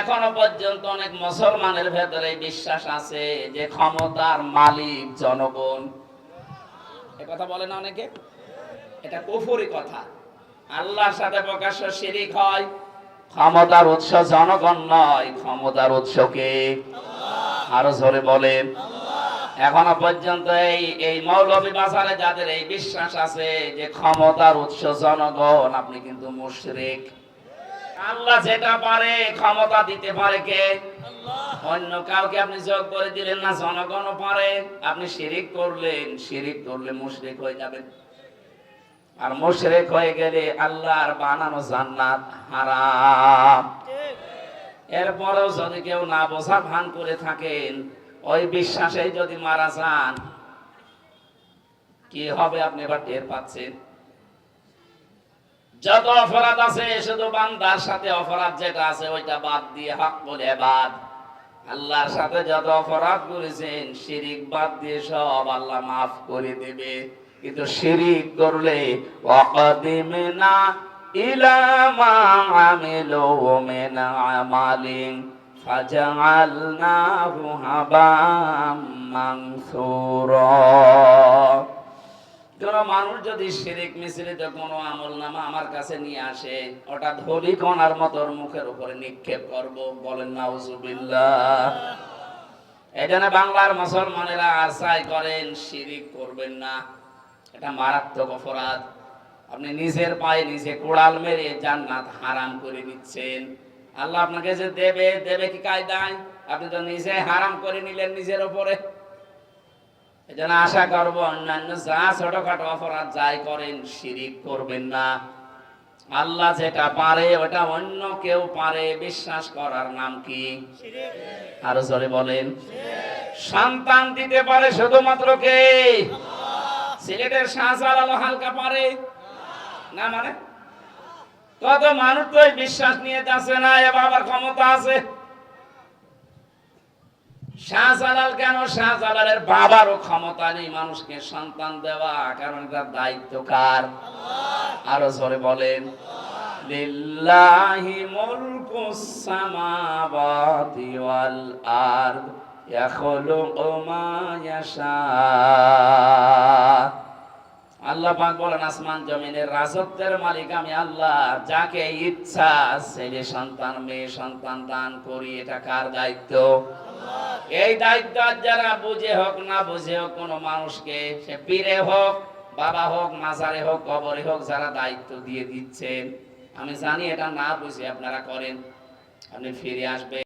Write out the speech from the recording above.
এখনও পর্যন্ত অনেক মুসলমানের ভেতরে বিশ্বাস আছে যে ক্ষমতার মালিক জনগণ। এ কথা বলে না অনেকে? এটা কুফুরি কথা। আল্লাহর সাথে প্রকাশ্য শিরিক হয়, ক্ষমতার উৎস জনগণ নয়। ক্ষমতার উৎস কে? আরও জোরে বলেন এখনও পর্যন্ত এই এই মৌলভী বাজারে যাদের এই বিশ্বাস আছে যে ক্ষমতার উৎস জনগণ, আপনি কিন্তু মুশরিক। আল্লাহ যেটা পারে, ক্ষমতা দিতে পারে কে? অন্য কাউকে আপনি যোগ করে দিলেন না, জনগণও পারে। আপনি শিরিক করলেন, শিরিক করলে মুশরিক হয়ে যাবেন। আর মুশরিক হয়ে গেলে আল্লাহর বানানো জান্নাত হারাম। এরপরেও যদি কেউ না বোঝা ভান করে থাকেন, ওই বিশ্বাসে যদি মারা যান, কি হবে আপনি এবার টের পাচ্ছেন? যত অপরাধ আছে, শুধু বান্দার সাথে অপরাধ যেটা আছে, ওইটা বাদ দিয়ে হক বলে বাদ। আল্লাহর সাথে যত অপরাধ করেছেন, শিরিক বাদ দিয়ে সব আল্লাহ মাফ করে দেবে। কিন্তু শিরিক করলে, ওয়াকাদিমনা ইলা মা আমিলু মিন আমালিন, ফাজআলনাহু হাবাম মানসুরা। কোন মানুষ যদি শিরিক মিশ্রিত কোনো আমল নামা আমার কাছে নিয়ে আসে, ওটা ধরি কণার মতো ওর মুখের উপরে নিক্ষেপ করব, বলেন, নাউজুবিল্লাহ। এই জন্য বাংলার মুসলমানেরা আশাই করেন, শিরিক করবেন না। এটা মারাত্মক অপরাধ। আপনি নিজের পায়ে নিজে কোড়াল মেরে জান্নাত হারাম করে দিচ্ছেন আল্লাহ আপনাকে যে দেবে দেবে কি কায়দায়? আপনি তো নিজে হারাম করে নিলেন নিজের উপরে। এজন্য আশা করব অন্যান্য যা ছোটখাটো অপরাধ যাই করেন, শিরিক করবেন না। আল্লাহ যেটা পারে, ওটা অন্য কেউ পারে। বিশ্বাস করার নাম কি? আরও জোরে বলেন। সন্তান দিতে পারে শুধুমাত্র কে? সিলেটের শাহজালাল হালকা পারে। না মানে? কত মানুষ তো বিশ্বাস নিয়ে যাচ্ছে না, এ বাবার ক্ষমতা আছে। শাহজালাল কেন? শাহজালালের বাবারও ক্ষমতা নেই মানুষকে সন্তান দেওয়া কারণ তার দায়িত্ব কার? আরও জোরে বলেন। লিল্লাহি মুলকুস সামাওয়াতি ওয়াল আরদ ইয়াখলুকু মা ইয়াশা। আল্লাহ পাক বলেন আসমান জমিনের রাজত্বের মালিক আমি আল্লাহ। যাকে ইচ্ছা ছেলে সন্তান মেয়ে সন্তান দান করি এটা কার দায়িত্ব? এই দায়িত্ব যারা বুঝে হোক, না বুঝে হোক, কোনো মানুষকে সে পীরে হোক, বাবা হোক, মাজারে হোক, কবরে হোক, যারা দায়িত্ব দিয়ে দিচ্ছেন। আমি জানি এটা না বুঝে আপনারা করেন, আপনি ফিরে আসবে